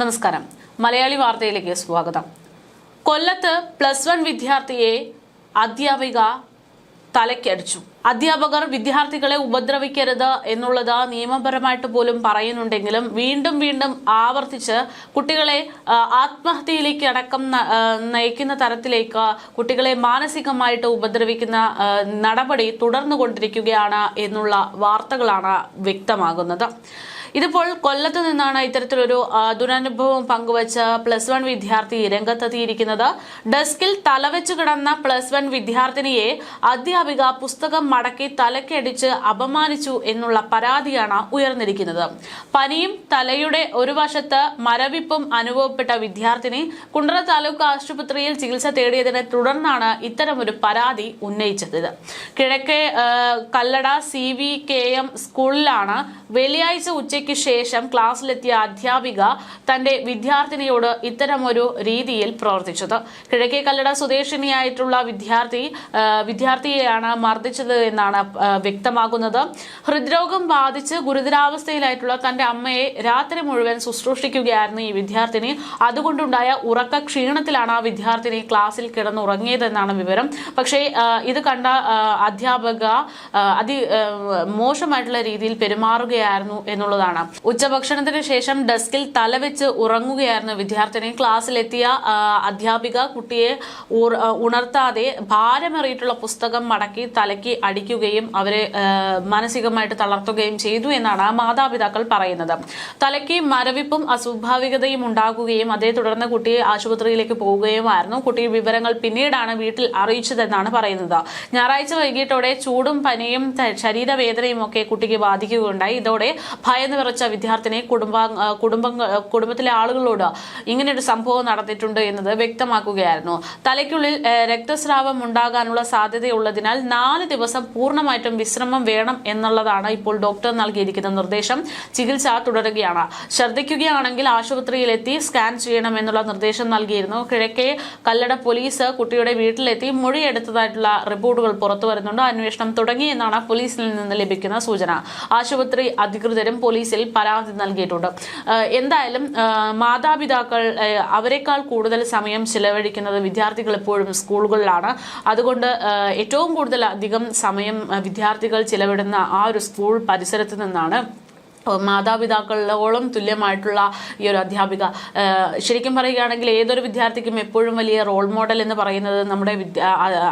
നമസ്കാരം. മലയാളി വാർത്തയിലേക്ക് സ്വാഗതം. കൊല്ലത്ത് പ്ലസ് വൺ വിദ്യാർത്ഥിയെ അധ്യാപിക തലയ്ക്കടിച്ചു. അധ്യാപകർ വിദ്യാർത്ഥികളെ ഉപദ്രവിക്കരുത് എന്നുള്ളത് നിയമപരമായിട്ട് പോലും പറയുന്നുണ്ടെങ്കിലും വീണ്ടും വീണ്ടും ആവർത്തിച്ച് കുട്ടികളെ ആത്മഹത്യയിലേക്ക് അടക്കം നയിക്കുന്ന തരത്തിലേക്ക് കുട്ടികളെ മാനസികമായിട്ട് ഉപദ്രവിക്കുന്ന നടപടി തുടർന്നു കൊണ്ടിരിക്കുകയാണ് എന്നുള്ള വാർത്തകളാണ് വ്യക്തമാകുന്നത്. ഇതിപ്പോൾ കൊല്ലത്ത് നിന്നാണ് ഇത്തരത്തിലൊരു ദുരനുഭവം പങ്കുവച്ച പ്ലസ് വൺ വിദ്യാർത്ഥി രംഗത്തെത്തിയിരിക്കുന്നത്. ഡെസ്കിൽ തലവെച്ച് കിടന്ന പ്ലസ് വൺ വിദ്യാർത്ഥിനിയെ അധ്യാപിക പുസ്തകം മടക്കി തലക്കടിച്ച് അപമാനിച്ചു എന്നുള്ള പരാതിയാണ് ഉയർന്നിരിക്കുന്നത്. പനിയും തലയുടെ ഒരു വശത്ത് മരവിപ്പും അനുഭവപ്പെട്ട വിദ്യാർത്ഥിനി കുണ്ടറ താലൂക്ക് ആശുപത്രിയിൽ ചികിത്സ തേടിയതിനെ തുടർന്നാണ് ഇത്തരമൊരു പരാതി ഉന്നയിച്ചത്. Kizhakke Kallada C V K M സ്കൂളിലാണ് വെള്ളിയാഴ്ച ഉച്ചയ്ക്ക് ശേഷം ക്ലാസ്സിലെത്തിയ അധ്യാപിക തന്റെ വിദ്യാർത്ഥിനിയോട് ഇത്തരമൊരു രീതിയിൽ പ്രവർത്തിച്ചത്. കിഴക്കേ കല്ലട സ്വദേശിനിയായിട്ടുള്ള വിദ്യാർത്ഥി വിദ്യാർത്ഥിയെയാണ് മർദ്ദിച്ചത് എന്നാണ് വ്യക്തമാകുന്നത്. ഹൃദ്രോഗം ബാധിച്ച് ഗുരുതരാവസ്ഥയിലായിട്ടുള്ള തന്റെ അമ്മയെ രാത്രി മുഴുവൻ ശുശ്രൂഷിക്കുകയായിരുന്നു ഈ വിദ്യാർത്ഥിനി. അതുകൊണ്ടുണ്ടായ ഉറക്ക ക്ഷീണത്തിലാണ് ആ വിദ്യാർത്ഥിനി ക്ലാസ്സിൽ കിടന്നുറങ്ങിയതെന്നാണ് വിവരം. പക്ഷേ ഇത് കണ്ട അധ്യാപക അതി മോശമായിട്ടുള്ള രീതിയിൽ പെരുമാറുകയായിരുന്നു എന്നുള്ളതാണ് ഉച്ചഭക്ഷണത്തിന് ശേഷം ഡെസ്കിൽ തലവെച്ച് ഉറങ്ങുകയായിരുന്നു വിദ്യാർത്ഥിനി. ക്ലാസ്സിലെത്തിയ അധ്യാപിക കുട്ടിയെ ഉണർത്താതെ ഭാരമേറിയിട്ടുള്ള പുസ്തകം മടക്കി തലയ്ക്ക് അടിക്കുകയും അവരെ മാനസികമായിട്ട് തളർത്തുകയും ചെയ്തു എന്നാണ് മാതാപിതാക്കൾ പറയുന്നത്. തലയ്ക്ക് മരവിപ്പും അസ്വാഭാവികതയും ഉണ്ടാകുകയും അതേ തുടർന്ന് കുട്ടിയെ ആശുപത്രിയിലേക്ക് പോവുകയുമായിരുന്നു. കുട്ടി വിവരങ്ങൾ പിന്നീടാണ് വീട്ടിൽ അറിയിച്ചതെന്നാണ് പറയുന്നത്. ഞായറാഴ്ച വൈകിട്ടോടെ ചൂടും പനിയും ശരീരവേദനയും ഒക്കെ കുട്ടിക്ക് ബാധിക്കുകയുണ്ടായി. ഇതോടെ ഭയന്ന് വിറച്ച വിദ്യാർത്ഥിനെ കുടുംബ കുടുംബ കുടുംബത്തിലെ ആളുകളോട് ഇങ്ങനെയൊരു സംഭവം നടന്നിട്ടുണ്ട് എന്നത് വ്യക്തമാക്കുകയായിരുന്നു. തലയ്ക്കുള്ളിൽ രക്തസ്രാവം ഉണ്ടാകാനുള്ള സാധ്യതയുള്ളതിനാൽ നാല് ദിവസം പൂർണമായിട്ടും വിശ്രമം വേണം എന്നുള്ളതാണ് ഇപ്പോൾ ഡോക്ടർ നൽകിയിരിക്കുന്ന നിർദ്ദേശം. ചികിത്സ തുടരുകയാണ്. ഛർദ്ദിക്കുകയാണെങ്കിൽ ആശുപത്രിയിലെത്തി സ്കാൻ ചെയ്യണം എന്നുള്ള നിർദ്ദേശം നൽകിയിരുന്നു. കിഴക്കേ കല്ലട പോലീസ് കുട്ടിയുടെ വീട്ടിലെത്തി മൊഴിയെടുത്തതായിട്ടുള്ള റിപ്പോർട്ടുകൾ പുറത്തു വരുന്നുണ്ട്. അന്വേഷണം തുടങ്ങി എന്നാണ് പോലീസിൽ നിന്ന് ലഭിക്കുന്ന സൂചന. ആശുപത്രി അധികൃതരും പോലീസിൽ പരാതി നൽകിയിട്ടുണ്ട്. എന്തായാലും മാതാപിതാക്കൾ അവരെക്കാൾ കൂടുതൽ സമയം ചിലവഴിക്കുന്നത് വിദ്യാർത്ഥികൾ എപ്പോഴും സ്കൂളുകളിലാണ്. അതുകൊണ്ട് ഏറ്റവും കൂടുതൽ അധികം സമയം വിദ്യാർത്ഥികൾ ചിലവിടുന്ന ആ ഒരു സ്കൂൾ പരിസരത്ത് നിന്നാണ് മാതാപിതാക്കളോളം തുല്യമായിട്ടുള്ള ഈ ഒരു അധ്യാപിക. ശരിക്കും പറയുകയാണെങ്കിൽ ഏതൊരു വിദ്യാർത്ഥിക്കും എപ്പോഴും വലിയ റോൾ മോഡൽ എന്ന് പറയുന്നത് നമ്മുടെ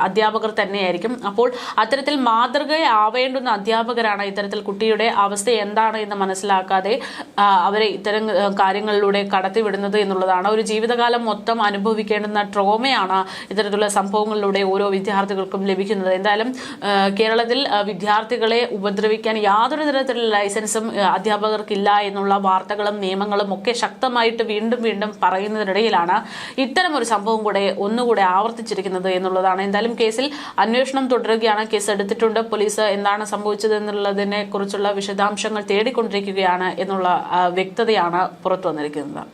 അധ്യാപകർ തന്നെയായിരിക്കും. അപ്പോൾ അത്തരത്തിൽ മാതൃകയാവേണ്ടുന്ന അധ്യാപകരാണ് ഇത്തരത്തിൽ കുട്ടിയുടെ അവസ്ഥ എന്താണ് എന്ന് മനസ്സിലാക്കാതെ അവരെ ഇത്തരം കാര്യങ്ങളിലൂടെ കടത്തിവിടുന്നത് എന്നുള്ളതാണ്. ഒരു ജീവിതകാലം മൊത്തം അനുഭവിക്കേണ്ടുന്ന ട്രോമയാണ് ഇത്തരത്തിലുള്ള സംഭവങ്ങളിലൂടെ ഓരോ വിദ്യാർത്ഥികൾക്കും ലഭിക്കുന്നത്. എന്തായാലും കേരളത്തിൽ വിദ്യാർത്ഥികളെ ഉപദ്രവിക്കാൻ യാതൊരു തരത്തിലുള്ള ലൈസൻസും അധ്യാപകർക്കില്ല എന്നുള്ള വാർത്തകളും നിയമങ്ങളും ഒക്കെ ശക്തമായിട്ട് വീണ്ടും വീണ്ടും പറയുന്നതിനിടയിലാണ് ഇത്തരമൊരു സംഭവം കൂടെ ഒന്നുകൂടെ ആവർത്തിച്ചിരിക്കുന്നത് എന്നുള്ളതാണ്. എന്തായാലും കേസിൽ അന്വേഷണം തുടരുകയാണ്. കേസ് എടുത്തിട്ടുണ്ട്. പോലീസ് എന്താണ് സംഭവിച്ചത് എന്നുള്ളതിനെ കുറിച്ചുള്ള വിശദാംശങ്ങൾ തേടിക്കൊണ്ടിരിക്കുകയാണ് എന്നുള്ള വ്യക്തതയാണ് പുറത്തു വന്നിരിക്കുന്നത്.